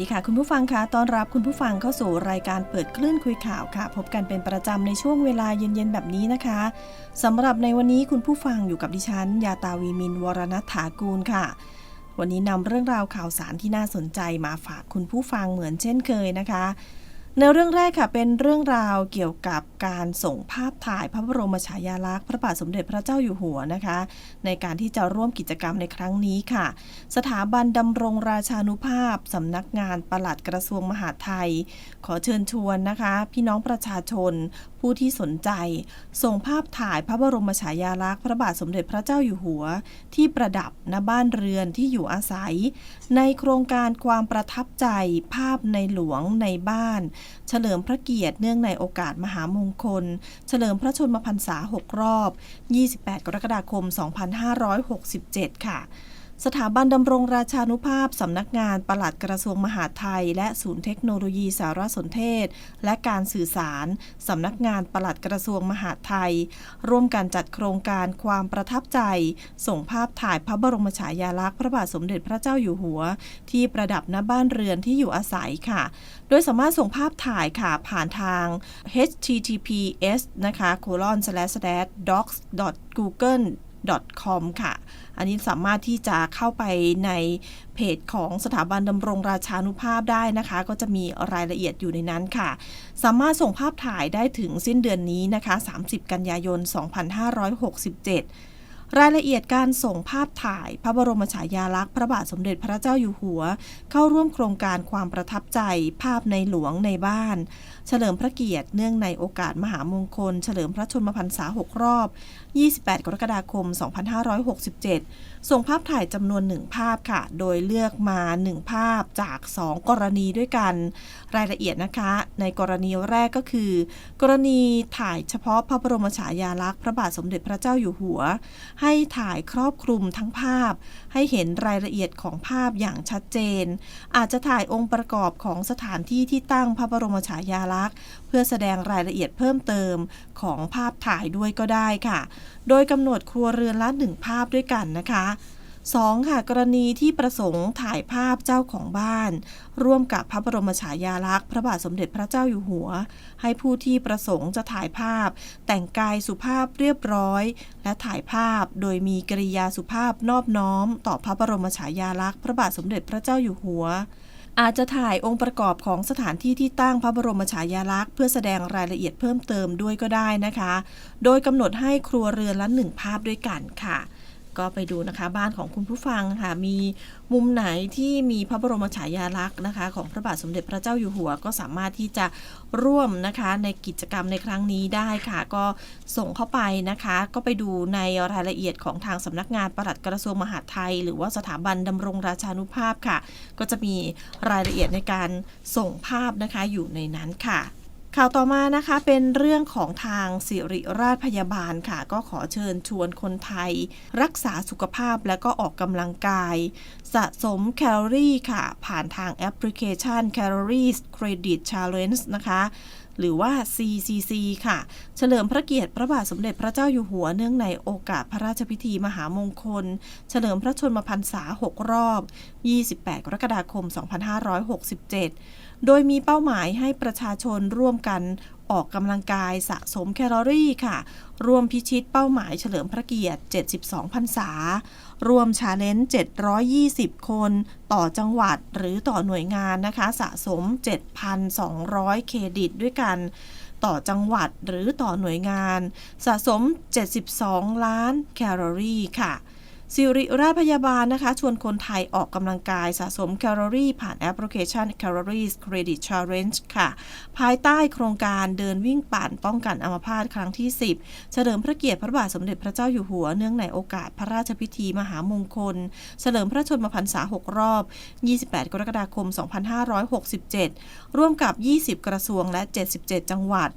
ดีค่ะคุณผู้ฟังคะต้อนรับคุณผู้ฟังเข้าสู่รายการเปิดคลื่นคุยข่าวค่ะ พบกันเป็นประจำในช่วงเวลาเย็นๆแบบนี้นะคะสำหรับในวันนี้คุณผู้ฟังอยู่กับดิฉัน ยาตาวีมิน วรณัฐถากูลค่ะ วันนี้นำเรื่องราวข่าวสารที่น่าสนใจมาฝากคุณผู้ฟังเหมือนเช่นเคยนะคะ ในเรื่องแรกค่ะเป็นเรื่องราวเกี่ยวกับการส่งภาพถ่ายพระบรมฉายาลักษณ์พระบาทสมเด็จพระเจ้าอยู่หัวนะคะ ในการที่จะร่วมกิจกรรมในครั้งนี้ค่ะ สถาบันดำรงราชานุภาพสำนักงานปลัดกระทรวงมหาดไทย ขอเชิญชวนนะคะ พี่น้องประชาชน ผู้ที่สนใจ ส่งภาพถ่ายพระบรมฉายาลักษณ์พระบาทสมเด็จพระเจ้าอยู่หัว ที่ประดับณบ้านเรือนที่อยู่อาศัย ในโครงการความประทับใจภาพในหลวงในบ้านเฉลิมพระเกียรติเนื่องในโอกาสมหามงคล เฉลิมพระชนมพรรษา 6 รอบ 28 กรกฎาคม 2567 ค่ะ สถาบันดำรงราชานุภาพ สำนักงานปลัดกระทรวงมหาดไทย และศูนย์เทคโนโลยีสารสนเทศ และการสื่อสาร สำนักงานปลัดกระทรวงมหาดไทย ร่วมกันจัดโครงการความประทับใจ ส่งภาพถ่ายพระบรมฉายาลักษณ์พระบาทสมเด็จพระเจ้าอยู่หัว ที่ประดับณบ้านเรือนที่อยู่อาศัยค่ะ โดยสามารถส่งภาพถ่ายค่ะผ่านทาง https นะคะ colon slash slash docs google com ค่ะ อันนี้สามารถที่จะเข้าไปในเพจของสถาบันดำรงราชานุภาพได้นะคะ ก็จะมีรายละเอียดอยู่ในนั้นค่ะ สามารถส่งภาพถ่ายได้ถึงสิ้นเดือนนี้นะคะ 30 กันยายน 2567 รายละเอียดการส่งภาพถ่าย พระบรมฉายาลักษณ์พระบาทสมเด็จพระเจ้าอยู่หัว เข้าร่วมโครงการความประทับใจ ภาพในหลวงในบ้าน เฉลิมพระเกียรติเนื่องในโอกาสมหามงคล เฉลิมพระชนมพรรษา 6 รอบ 28 กรกฎาคม 2567 ส่งภาพถ่ายจำนวนหนึ่งภาพค่ะ โดยเลือกมา 1 ภาพจาก 2 กรณีด้วยกัน รายละเอียดนะคะ ในกรณีแรกก็คือ กรณีถ่ายเฉพาะพระบรมฉายาลักษณ์พระบาทสมเด็จพระเจ้าอยู่หัวให้ถ่ายครอบคลุมทั้งภาพ ให้เห็นรายละเอียดของภาพอย่างชัดเจน อาจจะถ่ายองค์ประกอบของสถานที่ที่ตั้งพระบรมฉายาลักษณ์ เพื่อแสดงรายละเอียดเพิ่มเติมของภาพถ่ายด้วยก็ได้ค่ะ โดยกำหนดครัวเรือนละหนึ่งภาพด้วยกันนะคะ 2. ค่ะกรณีที่ประสงค์ถ่ายภาพเจ้าของบ้าน ร่วมกับพระบรมฉายาลักษณ์พระบาทสมเด็จพระเจ้าอยู่หัว ให้ผู้ที่ประสงค์จะถ่ายภาพ แต่งกายสุภาพเรียบร้อย และถ่ายภาพโดยมีกริยาสุภาพนอบน้อม ต่อพระบรมฉายาลักษณ์พระบาทสมเด็จพระเจ้าอยู่หัวอาจจะถ่ายองค์ประกอบของสถานที่ที่ตั้งพระบรมฉายาลักษณ์เพื่อแสดงรายละเอียดเพิ่มเติมด้วยก็ได้นะคะ โดยกำหนดให้ครัวเรือนละหนึ่งภาพด้วยกันค่ะ ก็ไปดูนะคะ บ้านของคุณผู้ฟังค่ะ มีมุมไหนที่มีพระบรมฉายาลักษณ์นะคะ ของพระบาทสมเด็จพระเจ้าอยู่หัว ก็สามารถที่จะร่วมนะคะในกิจกรรมในครั้งนี้ได้ค่ะ ก็ส่งเข้าไปนะคะ ก็ไปดูในรายละเอียดของทางสำนักงานปลัดกระทรวงมหาดไทย หรือว่าสถาบันดำรงราชานุภาพค่ะ ก็จะมีรายละเอียดในการส่งภาพนะคะอยู่ในนั้นค่ะ ข่าวต่อมานะคะเป็นเรื่องของทางสิริราชพยาบาลค่ะ ก็ขอเชิญชวนคนไทย รักษาสุขภาพและก็ออกกำลังกาย สะสมแคลอรี่ค่ะ ผ่านทางแอปพลิเคชัน Calories Credit Challenge นะคะหรือว่า CCC ค่ะ เฉลิมพระเกียรติพระบาทสมเด็จพระเจ้าอยู่หัวเนื่องในโอกาสพระราชพิธีมหามงคล เฉลิมพระชนมพรรษา 6 รอบ 28 กรกฎาคม 2567 โดยมีเป้าหมายให้ประชาชนร่วมกันออกกำลังกายสะสมแคลอรี่ค่ะ รวมพิชิตเป้าหมายเฉลิมพระเกียรติ 72 พรรษา รวมชาเลนจ์ 720 คน ต่อจังหวัดหรือต่อหน่วยงานนะคะ สะสม 7,200 เครดิตด้วยกัน ต่อจังหวัดหรือต่อหน่วยงาน สะสม 72 ล้านแคลอรี่ค่ะ สิริราชพยาบาลนะคะ ชวนคนไทยออกกำลังกายสะสมแคลอรี่ ผ่านแอปพลิเคชัน Calories Credit Challenge ค่ะ ภายใต้โครงการเดินวิ่งปั่นป้องกันอัมพาตครั้งที่ 10 เฉลิมพระเกียรติพระบาทสมเด็จพระเจ้าอยู่หัว เนื่องในโอกาสพระราชพิธีมหามงคล เฉลิมพระชนมพรรษา 6 รอบ 28 กรกฎาคม 2567 ร่วมกับ 20 กระทรวงและ 77 จังหวัด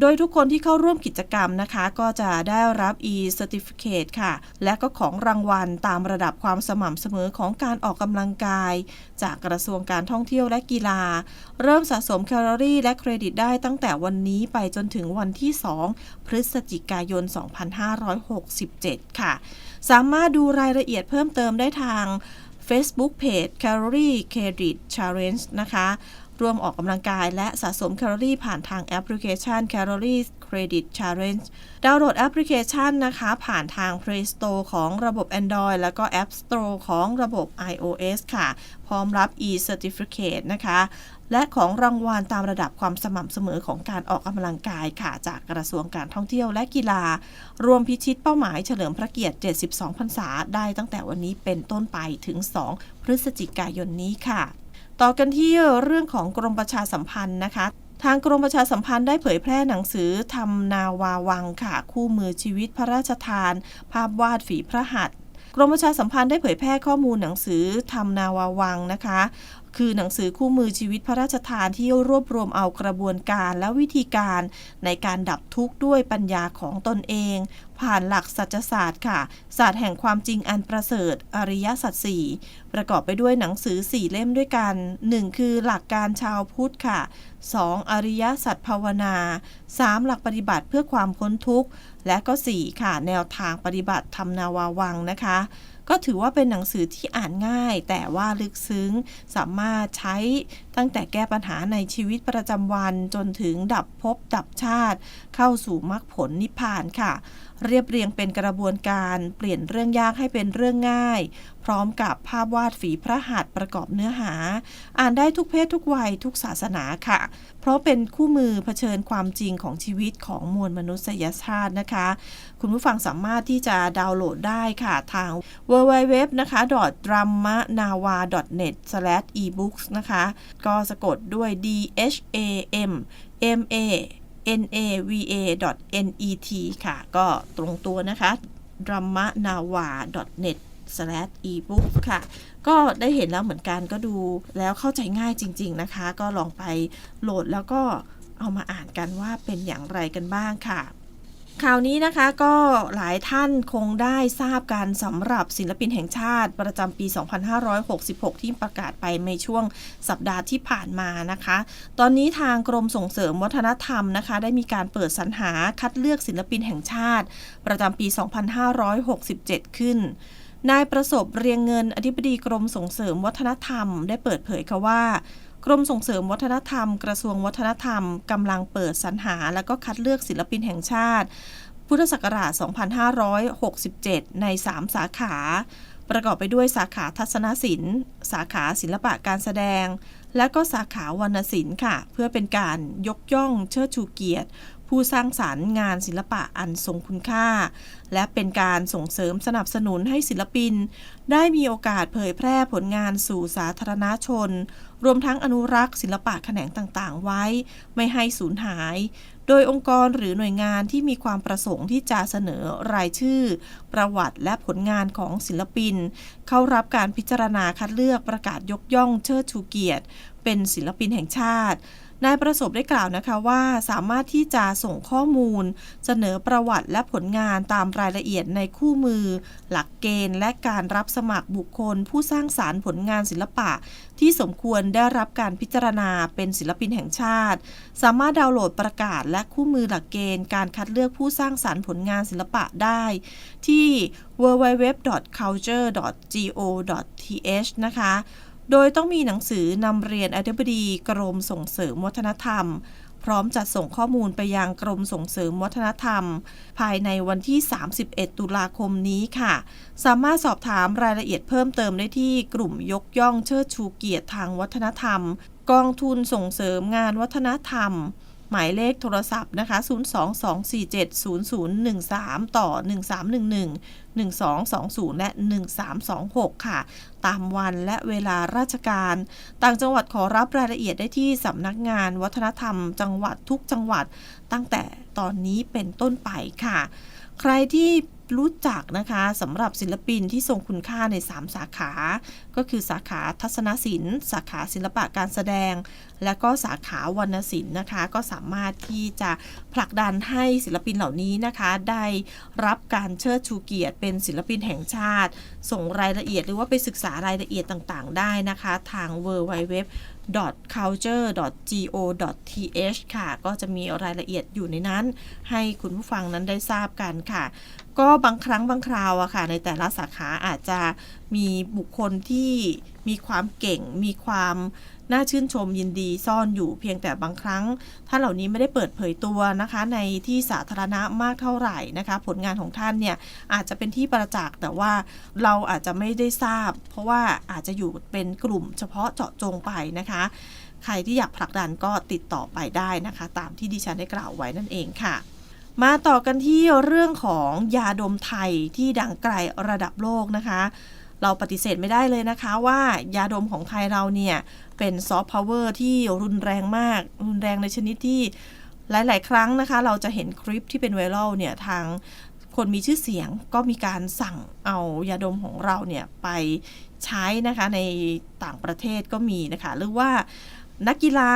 โดยทุกคนที่เข้าร่วมกิจกรรมนะคะ ก็จะได้รับ e-certificate ค่ะ และก็ของรางวัลตามระดับความสม่ำเสมอของการออกกำลังกาย จากกระทรวงการท่องเที่ยวและกีฬา เริ่มสะสมแคลอรี่และเครดิตได้ตั้งแต่วันนี้ไปจนถึงวันที่ 2 พฤศจิกายน 2567 ค่ะ สามารถดูรายละเอียดเพิ่มเติมได้ทาง Facebook Page Calorie Credit Challenge นะคะ ร่วมออกกำลังกายและสะสมแคลอรี่ผ่านทางแอปพลิเคชัน Calorie Credit Challenge ดาวน์โหลดแอปพลิเคชันนะคะ ผ่านทาง Play Store ของระบบ Android แล้วก็ App Store ของระบบ iOS ค่ะ พร้อมรับ e-certificate นะคะ และของรางวัลตามระดับความสม่ำเสมอของการออกกำลังกายค่ะ จากกระทรวงการท่องเที่ยวและกีฬา รวมพิชิตเป้าหมายเฉลิมพระเกียรติ 72 พรรษา ได้ตั้งแต่วันนี้เป็นต้นไปถึง 2 พฤศจิกายนนี้ค่ะ ต่อกันที่เรื่องของกรมประชาสัมพันธ์นะคะ ทางกรมประชาสัมพันธ์ได้เผยแพร่หนังสือทำนาวาวังค่ะ คู่มือชีวิตพระราชทาน ภาพวาดฝีพระหัตถ์กรมประชาสัมพันธ์ได้เผยแพร่ข้อมูลหนังสือทำนาวาวังนะคะ คือหนังสือคู่มือชีวิตพระราชทานที่รวบรวมเอากระบวนการและวิธีการในการดับทุกข์ด้วยปัญญาของตนเอง ผ่านหลักสัจศาสตร์ค่ะ ศาสตร์แห่งความจริงอันประเสริฐ อริยสัจสี่ประกอบไปด้วยหนังสือสี่เล่มด้วยกัน 1. คือหลักการชาวพุทธค่ะ 2. อริยสัจภาวนา 3. หลักปฏิบัติเพื่อความพ้นทุกข์ และก็ 4. ค่ะ แนวทางปฏิบัติทำนาวาวังนะคะ ก็ถือว่าเป็นหนังสือที่อ่านง่าย แต่ว่าลึกซึ้งสามารถใช้ตั้งแต่แก้ปัญหาในชีวิตประจำวันจนถึงดับภพดับชาติ เข้าสู่มรรคผลนิพพานค่ะ เรียบเรียงเป็นกระบวนการเปลี่ยนเรื่องยากให้เป็นเรื่องง่าย พร้อมกับภาพวาดฝีพระหัตถ์ประกอบเนื้อหา อ่านได้ทุกเพศทุกวัยทุกศาสนาค่ะ เพราะเป็นคู่มือเผชิญความจริงของชีวิตของมวลมนุษยชาตินะคะ คุณผู้ฟังสามารถที่จะดาวน์โหลดได้ค่ะทาง www นะคะ dramanawa.net/ebooks นะคะ ก็สะกดด้วย d h a m m a nava.net ค่ะ ก็ตรงตัวนะคะ dramanawa.net ebook ค่ะ ก็ได้เห็นแล้วเหมือนกันก็ดูแล้วเข้าใจง่ายจริง ๆนะคะ ก็ลองไปโหลดแล้วก็เอามาอ่านกันว่าเป็นอย่างไรกันบ้างค่ะข่าวนี้นะคะก็หลายท่านคงได้ทราบกันสำหรับศิลปินแห่งชาติประจำปี 2566 ที่ประกาศไปในช่วงสัปดาห์ที่ผ่านมานะคะ ตอนนี้ทางกรมส่งเสริมวัฒนธรรมนะคะ ได้มีการเปิดสรรหาคัดเลือกศิลปินแห่งชาติ ประจำปี 2567 ขึ้น นายประสบเรียงเงินอธิบดีกรมส่งเสริมวัฒนธรรม ได้เปิดเผยค่ะว่ากรมส่งเสริมวัฒนธรรม กระทรวงวัฒนธรรมกำลังเปิดสรรหา และก็คัดเลือกศิลปินแห่งชาติ พุทธศักราช 2567 ใน 3 สาขา ประกอบไปด้วยสาขาทัศนศิลป์ สาขาศิลปะการแสดง และก็สาขาวรรณศิลป์ค่ะ เพื่อเป็นการยกย่องเชิดชูเกียรติ ผู้สร้างสารรค์งานศิลปะอันทรงคุณค่า และเป็นการส่งเสริมสนับสนุนให้ศิลปิน ได้มีโอกาสเผยแพร่ผลงานสู่สาธารณชน รวมทั้งอนุรักษ์ศิลปะแขนงต่างๆ ไว้ ไม่ให้สูญหาย โดยองค์กรหรือหน่วยงานที่มีความประสงค์ที่จะเสนอรายชื่อ ประวัติและผลงานของศิลปิน เข้ารับการพิจารณาคัดเลือกประกาศยกย่องเชิดชูเกียรติ เป็นศิลปินแห่งชาติ นายประสบได้กล่าวนะคะว่าสามารถที่จะส่งข้อมูล เสนอประวัติและผลงานตามรายละเอียดในคู่มือ หลักเกณฑ์ และการรับสมัครบุคคล ผู้สร้างสารรค์ผลงานศิลปะ ที่สมควรได้รับการพิจารณาเป็นศิลปินแห่งชาติ สามารถดาวน์โหลดประกาศ และคู่มือหลักเกณฑ์การคัดเลือกผู้สร้างสารรค์ผลงานศิลปะได้ ที่ www.culture.go.th นะคะ โดยต้องมีหนังสือนำเรียนอธิบดีกรมส่งเสริมวัฒนธรรม พร้อมจัดส่งข้อมูลไปยังกรมส่งเสริมวัฒนธรรม ภายในวันที่ 31 ตุลาคมนี้ค่ะ สามารถสอบถามรายละเอียดเพิ่มเติมได้ที่กลุ่มยกย่องเชิดชูเกียรติทางวัฒนธรรม กองทุนส่งเสริมงานวัฒนธรรม หมายเลขโทรศัพท์นะคะ 022470013 ต่อ 1311 1220 และ 1326 ค่ะ ตามวันและเวลาราชการ ต่างจังหวัดขอรับรายละเอียดได้ที่สำนักงานวัฒนธรรม จังหวัดทุกจังหวัด ตั้งแต่ตอนนี้เป็นต้นไปค่ะ ใครที่รู้จักนะคะสำหรับศิลปินที่ทรงคุณค่าใน 3 สาขา ก็คือสาขาทัศนศิลป์ สาขาศิลปะการแสดง และก็สาขาวรรณศิลป์นะคะ ก็สามารถที่จะผลักดันให้ศิลปินเหล่านี้นะคะ ได้รับการเชิดชูเกียรติเป็นศิลปินแห่งชาติ ส่งรายละเอียดหรือว่าไปศึกษารายละเอียดต่างๆ ได้นะคะ ทาง w w w culture.go.th ค่ะ ก็จะมีรายละเอียดอยู่ในนั้น ให้คุณผู้ฟังนั้นได้ทราบกันค่ะ ก็บางครั้งบางคราวอะค่ะ ในแต่ละสาขาอาจจะมีบุคคลที่มีความเก่ง มีความน่าชื่นชมยินดีซ่อนอยู่เพียงแต่บางครั้ง ท่านเหล่านี้ไม่ได้เปิดเผยตัวนะคะ ในที่สาธารณะมากเท่าไหร่นะคะ ผลงานของท่านเนี่ยอาจจะเป็นที่ประจักษ์แต่ว่าเราอาจจะไม่ได้ทราบ เพราะว่าอาจจะอยู่เป็นกลุ่มเฉพาะเจาะจงไปนะคะ ใครที่อยากผลักดันก็ติดต่อไปได้นะคะ ตามที่ดิฉันได้กล่าวไว้นั่นเองค่ะมาต่อกันที่เรื่องของยาดมไทยที่ดังไกลระดับโลกนะคะ เราปฏิเสธไม่ได้เลยนะคะว่ายาดมของไทยเราเนี่ยเป็นซอฟต์พาวเวอร์ที่รุนแรงมาก รุนแรงในชนิดที่หลาย ๆ ครั้งนะคะ เราจะเห็นคลิปที่เป็นไวรัลเนี่ยทางคนมีชื่อเสียงก็มีการสั่งเอายาดมของเราเนี่ยไปใช้นะคะในต่างประเทศก็มีนะคะ หรือว่านักกีฬา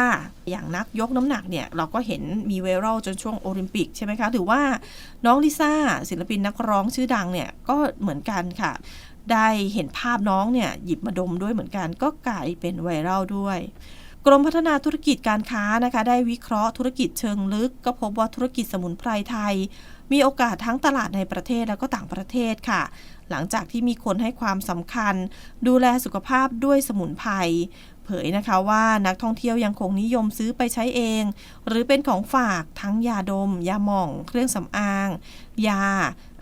อย่างนักยกน้ำหนักเนี่ย เราก็เห็นมีไวรัลจนช่วงโอลิมปิกใช่ไหมคะ หรือว่าน้องลิซ่าศิลปินนักร้องชื่อดังเนี่ย ก็เหมือนกันค่ะ ได้เห็นภาพน้องเนี่ยหยิบมาดมด้วยเหมือนกัน ก็กลายเป็นไวรัลด้วย กรมพัฒนาธุรกิจการค้านะคะ ได้วิเคราะห์ธุรกิจเชิงลึก ก็พบว่าธุรกิจสมุนไพรไทย มีโอกาสทั้งตลาดในประเทศแล้วก็ต่างประเทศค่ะหลังจากที่มีคนให้ความสำคัญ ดูแลสุขภาพด้วยสมุนไพรเผยนะคะว่านักท่องเที่ยวยังคงนิยมซื้อไปใช้เอง หรือเป็นของฝากทั้งยาดม ยาหม่อง เครื่องสำอาง ยา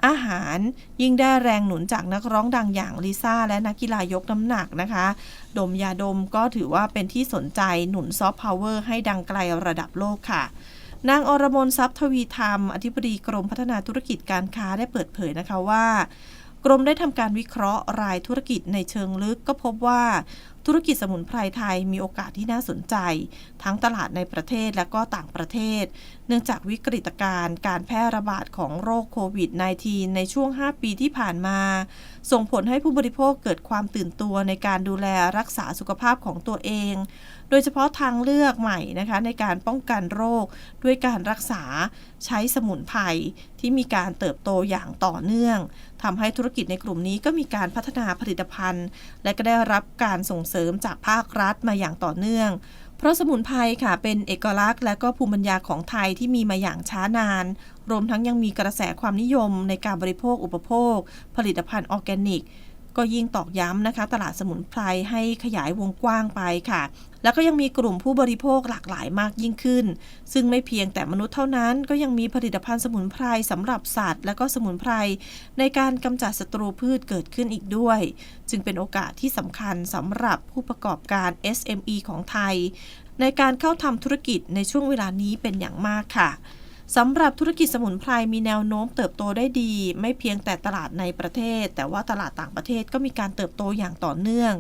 อาหารยิ่งได้แรงหนุนจากนักร้องดังอย่างลิซ่าและนักกีฬายกน้ำหนักนะคะ ดมยาดมก็ถือว่าเป็นที่สนใจหนุนซอฟต์พาวเวอร์ให้ดังไกลระดับโลกค่ะนางอรมนทรัพย์ทวีธรรม อธิบดีกรมพัฒนาธุรกิจการค้าได้เปิดเผยนะคะว่า กรมได้ทำการวิเคราะห์รายธุรกิจในเชิงลึกก็พบว่า ธุรกิจสมุนไพรไทยมีโอกาสที่น่าสนใจ ทั้งตลาดในประเทศและก็ต่างประเทศ เนื่องจากวิกฤตการณ์การแพร่ระบาดของโรคโควิด -19 ในช่วง 5 ปีที่ผ่านมา ส่งผลให้ผู้บริโภคเกิดความตื่นตัวในการดูแลรักษาสุขภาพของตัวเอง โดยเฉพาะทางเลือกใหม่นะคะในการป้องกันโรค ด้วยการรักษาใช้สมุนไพรที่มีการเติบโตอย่างต่อเนื่องทำให้ธุรกิจในกลุ่มนี้ก็มีการพัฒนาผลิตภัณฑ์ และก็ได้รับการส่งเสริมจากภาครัฐมาอย่างต่อเนื่องเพราะสมุนไพรค่ะเป็นเอกลักษณ์และก็ภูมิปัญญาของไทยที่มีมาอย่างช้านาน รวมทั้งยังมีกระแสความนิยมในการบริโภคอุปโภค ผลิตภัณฑ์ออร์แกนิก ก็ยิ่งตอกย้ำนะคะ ตลาดสมุนไพรให้ขยายวงกว้างไปค่ะ แล้วก็ยังมีกลุ่มผู้บริโภคหลากหลายมากยิ่งขึ้น ซึ่งไม่เพียงแต่มนุษย์เท่านั้น ก็ยังมีผลิตภัณฑ์สมุนไพรสำหรับสัตว์ และก็สมุนไพรในการกำจัดศัตรูพืชเกิดขึ้นอีกด้วย จึงเป็นโอกาสที่สำคัญสำหรับผู้ประกอบการ SME ของไทย ในการเข้าทำธุรกิจในช่วงเวลานี้เป็นอย่างมากค่ะ สำหรับธุรกิจสมุนไพรมีแนวโน้มเติบโตได้ดี ไม่เพียงแต่ตลาดในประเทศ แต่ว่าตลาดต่างประเทศก็มีการเติบโตอย่างต่อเนื่อง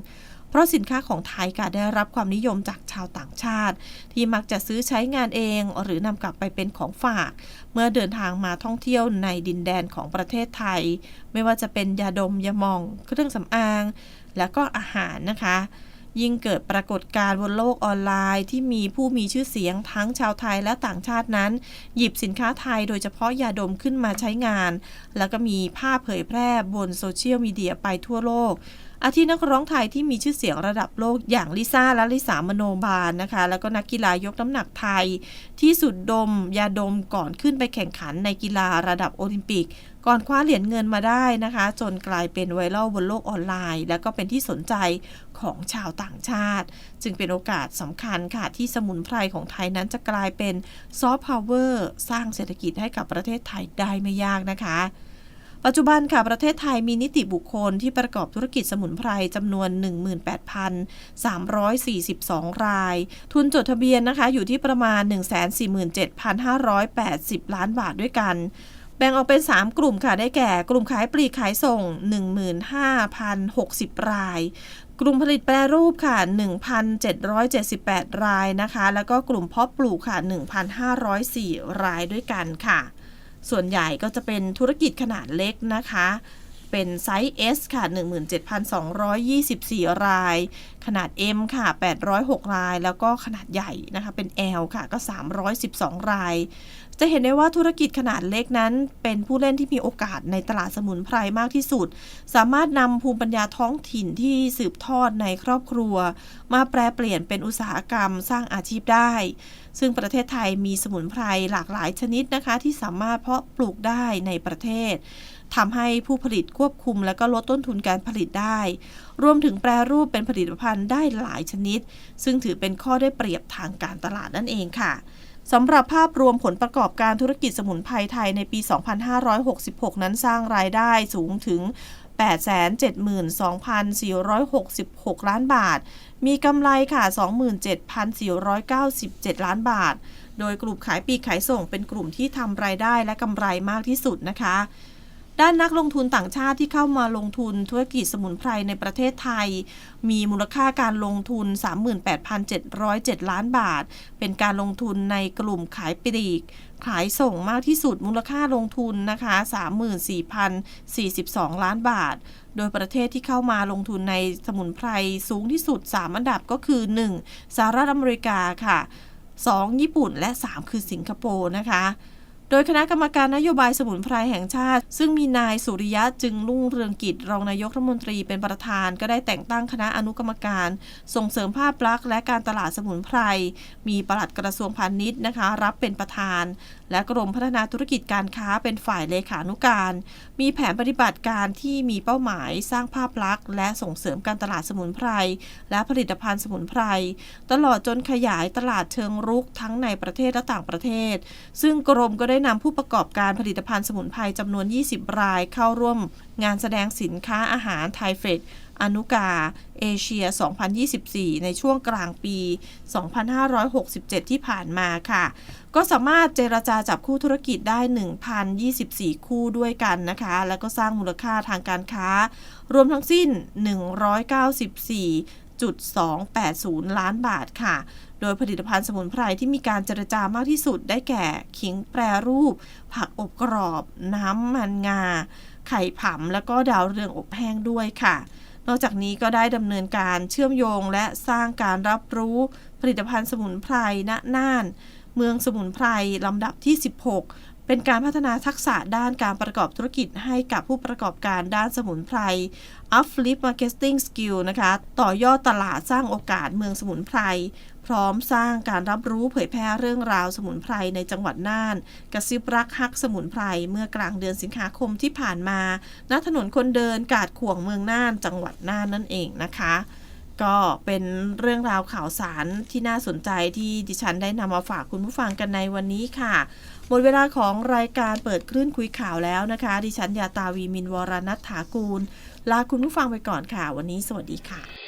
เพราะสินค้าของไทยค่ะได้รับความนิยมจากชาวต่างชาติ ที่มักจะซื้อใช้งานเอง หรือนำกลับไปเป็นของฝาก เมื่อเดินทางมาท่องเที่ยวในดินแดนของประเทศไทย ไม่ว่าจะเป็นยาดมยาหมอง เครื่องสำอาง และก็อาหารนะคะ ยิ่งเกิดปรากฏการณ์บนโลกออนไลน์ ที่มีผู้มีชื่อเสียงทั้งชาวไทยและต่างชาตินั้น หยิบสินค้าไทยโดยเฉพาะยาดมขึ้นมาใช้งาน แล้วก็มีภาพเผยแพร่บนโซเชียลมีเดียไปทั่วโลก อาทินักร้องไทยที่มีชื่อเสียงระดับโลกอย่างลิซ่าและลิสามโนบาลนะคะ แล้วก็นักกีฬายกน้ำหนักไทย ที่สุดดม ยาดมก่อนขึ้นไปแข่งขันในกีฬาระดับโอลิมปิก ก่อนคว้าเหรียญเงินมาได้นะคะ จนกลายเป็นไวรัลบนโลกออนไลน์ และก็เป็นที่สนใจของชาวต่างชาติ จึงเป็นโอกาสสำคัญค่ะ ที่สมุนไพรของไทยนั้นจะกลายเป็นซอฟต์พาวเวอร์สร้างเศรษฐกิจให้กับประเทศไทยได้ไม่ยากนะคะ ปัจจุบันค่ะประเทศไทยมีนิติบุคคลที่ประกอบธุรกิจสมุนไพรจำนวน 18,342 ราย ทุนจดทะเบียนนะคะอยู่ที่ประมาณ 147,580 ล้านบาทด้วยกันแบ่งออกเป็น 3 กลุ่มค่ะ ได้แก่ กลุ่มขายปลีกขายส่ง 15,060 ราย กลุ่มผลิตแปรรูปค่ะ 1,778 รายนะคะ แล้วก็กลุ่มเพาะปลูกค่ะ 1,504 รายด้วยกันค่ะ ส่วนใหญ่ก็จะเป็นธุรกิจขนาดเล็กนะคะ เป็นไซส์ S ค่ะ 17,224 ราย ขนาด M ค่ะ 806 ราย แล้วก็ขนาดใหญ่นะคะ เป็น L ค่ะ ก็ 312 ราย จะเห็นได้ว่าธุรกิจขนาดเล็กนั้น เป็นผู้เล่นที่มีโอกาสในตลาดสมุนไพรมากที่สุด สามารถนำภูมิปัญญาท้องถิ่นที่สืบทอดในครอบครัว มาแปลเปลี่ยนเป็นอุตสาหกรรมสร้างอาชีพได้ ซึ่งประเทศไทยมีสมุนไพรหลากหลายชนิดนะคะ ที่สามารถเพาะปลูกได้ในประเทศทำให้ผู้ผลิตควบคุม และก็ลดต้นทุนการผลิตได้ รวมถึงแปรรูปเป็นผลิตภัณฑ์ได้หลายชนิด ซึ่งถือเป็นข้อได้เปรียบทางการตลาดนั่นเองค่ะสำหรับภาพรวมผลประกอบการธุรกิจสมุนไพรไทยในปี 2566 นั้นสร้างรายได้สูงถึง 872,466 ล้านบาท มีกำไรค่ะ 27,497 ล้านบาท โดยกลุ่มขายปีกขายส่งเป็นกลุ่มที่ทำรายได้และกำไรมากที่สุดนะคะ ด้านนักลงทุนต่างชาติที่เข้ามาลงทุนธุรกิจสมุนไพรในประเทศไทย มีมูลค่าการลงทุน 38,707 ล้านบาท เป็นการลงทุนในกลุ่มขายปลีก ขายส่งมากที่สุดมูลค่าลงทุนนะคะ 34,042 ล้านบาท โดยประเทศที่เข้ามาลงทุนในสมุนไพรสูงที่สุด 3 อันดับก็คือ 1. สหรัฐอเมริกาค่ะ 2. ญี่ปุ่นและ 3 คือสิงคโปร์นะคะ โดยคณะกรรมการนโยบายสมุนไพรแห่งชาติ ซึ่งมีนายสุริยะจึงรุ่งเรืองกิจรองนายกรัฐมนตรีเป็นประธาน ก็ได้แต่งตั้งคณะอนุกรรมการ ส่งเสริมภาพลักษณ์และการตลาดสมุนไพร มีปลัดกระทรวงพาณิชย์นะคะ รับเป็นประธาน และกรมพัฒนาธุรกิจการค้าเป็นฝ่ายเลขานุการ มีแผนปฏิบัติการที่มีเป้าหมายสร้างภาพลักษณ์ และส่งเสริมการตลาดสมุนไพร และผลิตภัณฑ์สมุนไพร ตลอดจนขยายตลาดเชิงรุกทั้งในประเทศและต่างประเทศ ซึ่งกรมก็ได้นำผู้ประกอบการผลิตภัณฑ์สมุนไพรจำนวน 20 รายเข้าร่วมงานแสดงสินค้าอาหารไทยเฟกอนุกา เอเชีย 2024 ในช่วงกลางปี 2567 ที่ผ่านมาค่ะ ก็สามารถเจรจาจับคู่ธุรกิจได้ 1,024 คู่ด้วยกันนะคะ แล้วก็สร้างมูลค่าทางการค้า รวมทั้งสิ้น 194.280 ล้านบาทค่ะ โดยผลิตภัณฑ์สมุนไพรที่มีการเจรจามากที่สุดได้แก่ขิงแปรรูป ผักอบกรอบ น้ำมันงา ไข่ผำแล้วก็ดาวเรืองอบแห้งด้วยค่ะ นอกจากนี้ก็ได้ดำเนินการเชื่อมโยงและสร้างการรับรู้ผลิตภัณฑ์สมุนไพรณน่าน เมืองสมุนไพรลำดับที่ 16เป็นการพัฒนาทักษะด้านการประกอบธุรกิจให้กับผู้ประกอบการด้านสมุนไพร Uplift Marketing Skill นะคะ ต่อยอดตลาดสร้างโอกาสเมืองสมุนไพร พร้อมสร้างการรับรู้เผยแพร่เรื่องราวสมุนไพรในจังหวัดน่าน กระซิบรักฮักสมุนไพรเมื่อกลางเดือนสิงหาคมที่ผ่านมา ณ ถนนคนเดินกาดข่วงเมืองน่าน จังหวัดน่านนั่นเองนะคะ ก็เป็นเรื่องราวข่าวสารที่น่าสนใจที่ดิฉันได้นำมาฝากคุณผู้ฟังกันในวันนี้ค่ะหมดเวลาของรายการเปิดคลื่นคุยข่าวแล้วนะคะ ดิฉันยาตาวีมินวรนัฐถากูล ลาคุณผู้ฟังไปก่อนค่ะ วันนี้สวัสดีค่ะ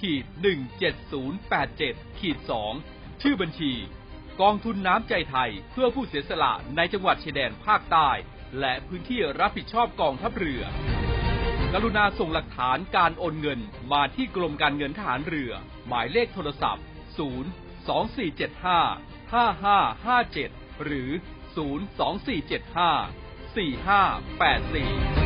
ขีด17087ขีด2ชื่อบัญชี กองทุนน้ำใจไทยเพื่อผู้เสียสละในจังหวัดชายแดนภาคใต้ และพื้นที่รับผิดชอบกองทัพเรือ กรุณาส่งหลักฐานการโอนเงินมาที่กรมการเงินทหารเรือ หมายเลขโทรศัพท์ 0 2475 5557 หรือ 0 2475 4584